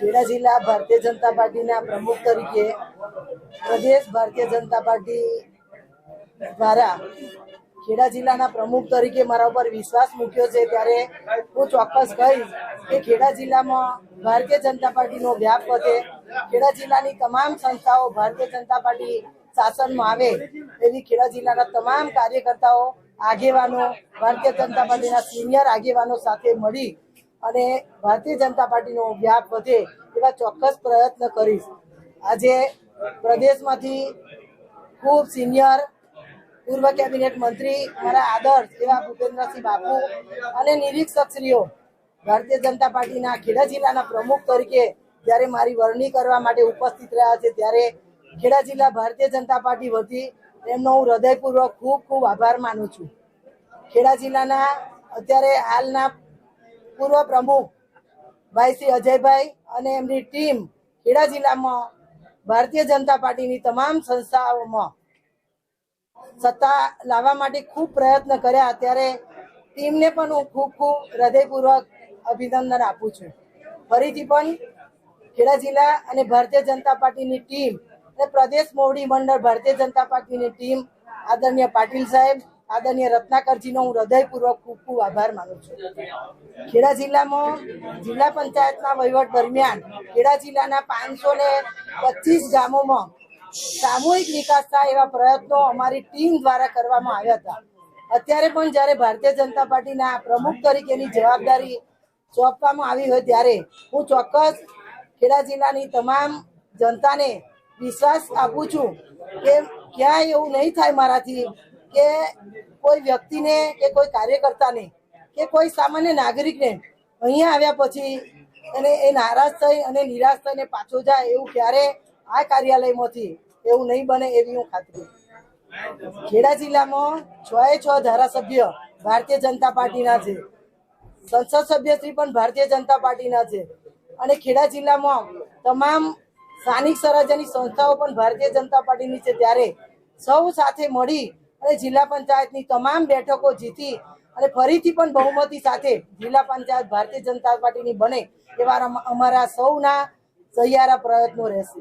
ખેડા જિલ્લા ભારતીય જનતા પાર્ટીના પ્રમુખ તરીકે પ્રદેશ ભારતીય જનતા પાર્ટી દ્વારા ખેડા જિલ્લાના પ્રમુખ તરીકે મારા ઉપર વિશ્વાસ મૂક્યો છે. ત્યારે હું ચોક્કસ કહીશ કે ખેડા જિલ્લામાં ભારતીય જનતા પાર્ટીનો વ્યાપ વધે. ખેડા જિલ્લાની તમામ સંસ્થાઓ ભારતીય જનતા પાર્ટી શાસનમાં આવે એવી ખેડા જિલ્લાના તમામ કાર્યકર્તાઓ, આગેવાનો, ભારતીય જનતા પાર્ટીના સિનિયર આગેવાનો સાથે મળી અને ભારતીય જનતા પાર્ટીનો વ્યાપ વધે એવા ચોક્કસ પ્રયત્ન કરીશ. આજે પ્રદેશમાંથી ખૂબ સિનિયર પૂર્વ કેબિનેટ મંત્રી મારા આદર્શ એવા ભૂપેન્દ્રસિંહ બાપુ અને નિરીક્ષકશ્રીઓ ભારતીય જનતા પાર્ટીના ખેડા જિલ્લાના પ્રમુખ તરીકે જ્યારે મારી વરણી કરવા માટે ઉપસ્થિત રહ્યા છે ત્યારે ખેડા જિલ્લા ભારતીય જનતા પાર્ટી વતી એમનો હું હૃદયપૂર્વક ખૂબ ખૂબ આભાર માનું છું. ખેડા જિલ્લાના અત્યારે હાલના પૂર્વ પ્રમુખ ભાઈ શ્રી અજયભાઈ અને એમની ટીમ ખેડા જિલ્લામાં ભારતીય જનતા પાર્ટીની તમામ સંસ્થાઓમાં સત્તા લાવવા માટે ખૂબ પ્રયત્ન કર્યા. ત્યારે ટીમને પણ હું ખૂબ ખૂબ હૃદયપૂર્વક અભિનંદન આપું છું. ફરીથી પણ ખેડા જિલ્લા અને ભારતીય જનતા પાર્ટીની ટીમ અને પ્રદેશ મોવડી મંડળ ભારતીય જનતા પાર્ટીની ટીમ આદરણીય પાટીલ સાહેબ આદરણીય રત્નાકરજીનો હું હૃદયપૂર્વક ખૂબ ખૂબ આભાર માનું છું. ખેડા જિલ્લામાં, જિલ્લા પંચાયતના વહીવટ દરમિયાન ખેડા જિલ્લાના પાંચસો ને પચીસ ગામોમાં સામૂહિક વિકાસ થાય એવા પ્રયત્નો અમારી ટીમ દ્વારા કરવામાં આવ્યા હતા. અત્યારે પણ જ્યારે ભારતીય જનતા પાર્ટીના પ્રમુખ તરીકેની જવાબદારી સોંપવામાં આવી હોય ત્યારે હું ચોક્કસ ખેડા જિલ્લાની તમામ જનતાને વિશ્વાસ આપું છું કે ક્યાંય એવું નહીં થાય મારાથી કે કોઈ વ્યક્તિને કે કોઈ કાર્યકર્તાને કે કોઈ સામાન્ય નાગરિકને અહીંયા આવ્યા પછી અને એ નારાજ થઈ અને નિરાશ થઈને પાછો જાય એવું ક્યારે આ કાર્યાલયમાંથી એવું નહીં બને એવી હું ખાતરી ખેડા જિલ્લામાં છ એ છ ધારાસભ્ય ભારતીય જનતા પાર્ટીના છે. સંસદ સભ્યશ્રી પણ ભારતીય જનતા પાર્ટીના છે. અને ખેડા જિલ્લામાં તમામ સ્થાનિક સ્વરાજ્યની સંસ્થાઓ પણ ભારતીય જનતા પાર્ટીની છે. ત્યારે સૌ સાથે મળી અને જિલ્લા પંચાયતની તમામ બેઠકો જીતી અને ફરીથી પણ બહુમતી સાથે જિલ્લા પંચાયત ભારતીય જનતા પાર્ટીની બને એવા અમ- અમારા સૌના સહિયારા પ્રયત્નો રહેશે.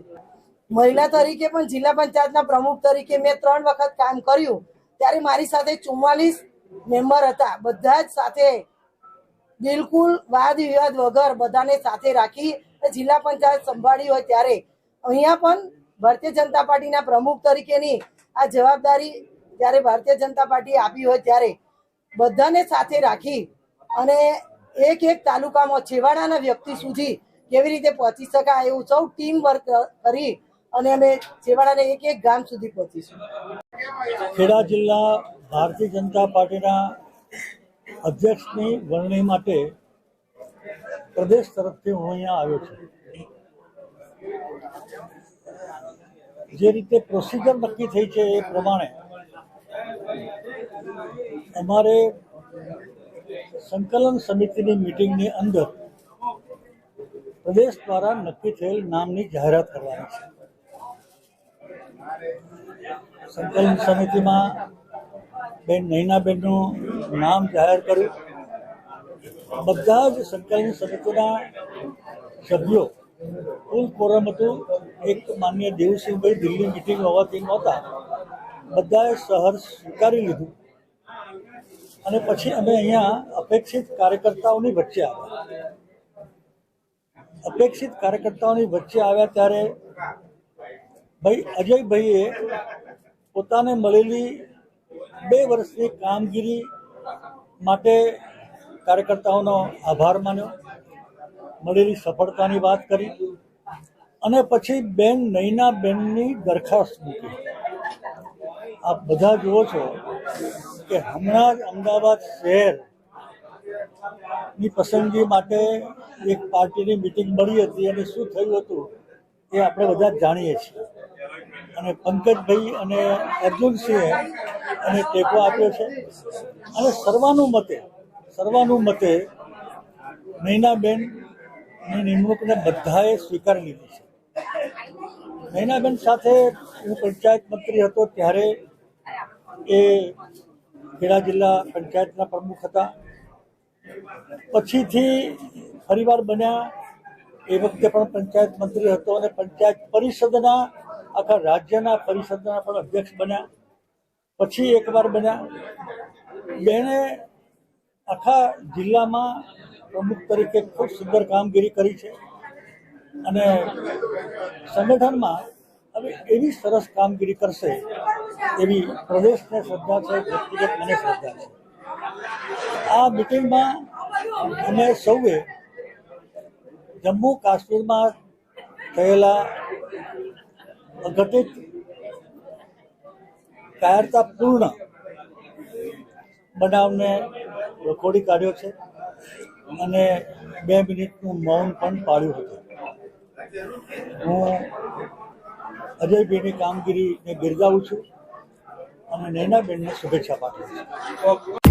મહિલા તરીકે પણ જિલ્લા પંચાયતના પ્રમુખ તરીકે મેં ત્રણ વખત કામ કર્યું. ત્યારે મારી સાથે ચુમ્માલીસ મેમ્બર હતા. બધા જ સાથે બિલકુલ વાદ વિવાદ વગર બધાને સાથે રાખી જિલ્લા પંચાયત સંભાળી હોય ત્યારે અહીંયા પણ ભારતીય જનતા પાર્ટીના પ્રમુખ તરીકેની આ જવાબદારી જ્યારે ભારતીય જનતા પાર્ટી આપી હોય ત્યારે બધાને સાથે રાખી અને એક એક તાલુકામાં છેવાડાના વ્યક્તિ સુધી કેવી રીતે પહોંચી શકાય એવું સૌ ટીમ વર્ક કરી અને અમે છેવાડાને એક એક ગામ સુધી પહોંચીશું. ખેડા જિલ્લા ભારતીય જનતા પાર્ટીના અધ્યક્ષની વરણી માટે પ્રદેશ તરફથી હું અહીંયા આવ્યો છું. જે રીતે પ્રોસિજર નક્કી થઈ છે એ પ્રમાણે અમારે સંકલન સમિતિની મિટિંગની અંદર પ્રદેશ દ્વારા નક્કી થયેલ નામની જાહેરાત કરવાની છે. સંકલન સમિતિમાં બેન નૈનાબેનનું નામ જાહેર કર્યું. બધા જ સંકલન સમિતિના સભ્યો કુલ કોરમ હતું. એક માન્ય દેવસિંહભાઈ દિલ્હી મિટિંગ હોવાથી નહોતા. બધાએ સહર્ષ સ્વીકારી લીધું. અને પછી અમે અહીંયા અપેક્ષિત કાર્યકર્તાઓની વચ્ચે આવ્યા. અપેક્ષિત કાર્યકર્તાઓની વચ્ચે આવ્યા ત્યારે ભાઈ અજયભાઈએ પોતાને મળેલી બે વર્ષની કામગીરી માટે કાર્યકર્તાઓનો આભાર માન્યો, મળેલી સફળતાની વાત કરી અને પછી બેન નૈના બેનની દરખાસ્ત મૂકી. આપ બધા જુઓ છો કે હમણાં જ અમદાવાદ શહેરની પસંદગી માટે એક પાર્ટીની મિટિંગ મળી હતી અને શું થયું હતું એ આપણે બધા જાણીએ છીએ. અને પંકજભાઈ અને અર્જુનસિંહે અને ટેકો આપ્યો છે. અને સર્વાનુમતે સર્વાનુમતે નૈનાબેનની નિમણૂકને બધાએ સ્વીકારી લીધી છે. નૈનાબેન સાથે હું પંચાયત મંત્રી હતો ત્યારે એ ખેડા જિલ્લા પંચાયતના પ્રમુખ હતા. પછીથી ફરીવાર બન્યા. એ વખતે પણ પંચાયત મંત્રી હતો અને પંચાયત પરિષદના, આખા રાજ્યના પરિષદના પણ અધ્યક્ષ બન્યા. પછી એકવાર બન્યા. બેને આખા જિલ્લામાં પ્રમુખ તરીકે ખૂબ સુંદર કામગીરી કરી છે. અને સંગઠનમાં હવે એવી સરસ કામગીરી કરશે એવી પ્રદેશને શ્રદ્ધા છે, વ્યક્તિગત મને શ્રદ્ધા છે. આ મિટિંગમાં અમે સૌએ જમ્મુ કાશ્મીરમાં થયેલા અઘટિત કાયરતાપૂર્ણ બનાવને રખોડી કાઢ્યો છે અને બે મિનિટનું મૌન પણ પાડ્યું હતું. હું અજયભાઈની કામગીરીને બિરદાવું છું. અને નૈનાબેનને શુભેચ્છા પાઠવું છું